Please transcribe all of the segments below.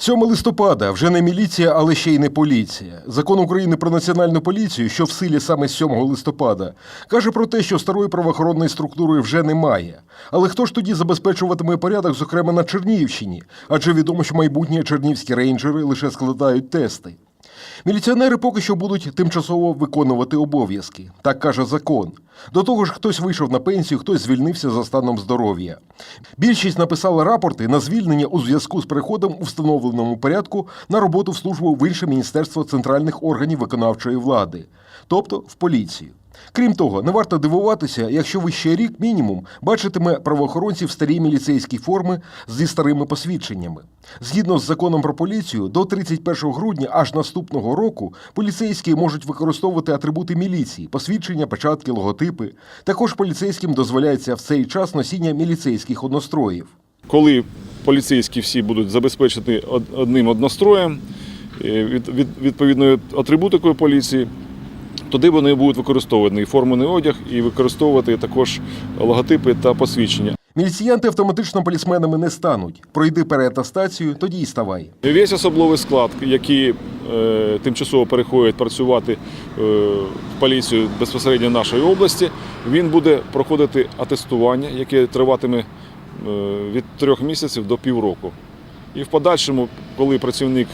7 листопада вже не міліція, але ще й не поліція. Закон України про національну поліцію, що в силі саме з 7 листопада, каже про те, що старої правоохоронної структури вже немає. Але хто ж тоді забезпечуватиме порядок, зокрема на Чернігівщині? Адже відомо, що майбутні чернівські рейнджери лише складають тести. Міліціонери поки що будуть тимчасово виконувати обов'язки, так каже закон. До того ж, хтось вийшов на пенсію, хтось звільнився за станом здоров'я. Більшість написала рапорти на звільнення у зв'язку з переходом у встановленому порядку на роботу в службу в інше міністерство центральних органів виконавчої влади, тобто в поліцію. Крім того, не варто дивуватися, якщо ви ще рік мінімум бачитиме правоохоронців старій міліцейській форми зі старими посвідченнями. Згідно з законом про поліцію, до 31 грудня аж наступного року поліцейські можуть використовувати атрибути міліції, посвідчення, печатки, логотипи. Також поліцейським дозволяється в цей час носіння міліцейських одностроїв. коли поліцейські всі будуть забезпечені одним одностроєм, е, від, від, відповідною атрибутикою поліції, тоді вони будуть використовувати і формений одяг, і використовувати також логотипи та посвідчення. Міліціянти автоматично полісменами не стануть. Пройди переатестацію, тоді й ставай. Весь особливий склад, які е, тимчасово переходять працювати е, в поліцію безпосередньо нашої області, він буде проходити атестування, яке триватиме е, від трьох місяців до півроку. І в подальшому, коли працівник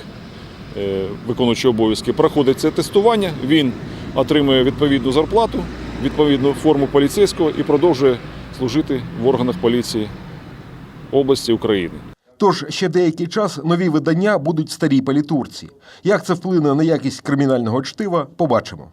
е, виконуючий обов'язки проходить це тестування, він отримує відповідну зарплату, відповідну форму поліцейського і продовжує служити в органах поліції області України. Тож ще деякий час нові видання будуть в старій палітурці. Як це вплине на якість кримінального чтива, побачимо.